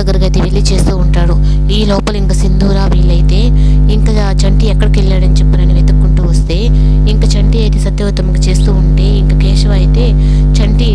దగ్గరకు అయితే వెళ్ళి చేస్తూ ఉంటాడు. ఈ లోపల ఇంకా సింధూరా వీళ్ళైతే ఇంకా చంటి ఎక్కడికి వెళ్ళాడని చెప్పనని వెతుక్కుంటూ వస్తే ఇంకా చంటి అయితే సత్యవతమకు చేస్తూ ఉంటే ఇంకా కేశవ అయితే చంటి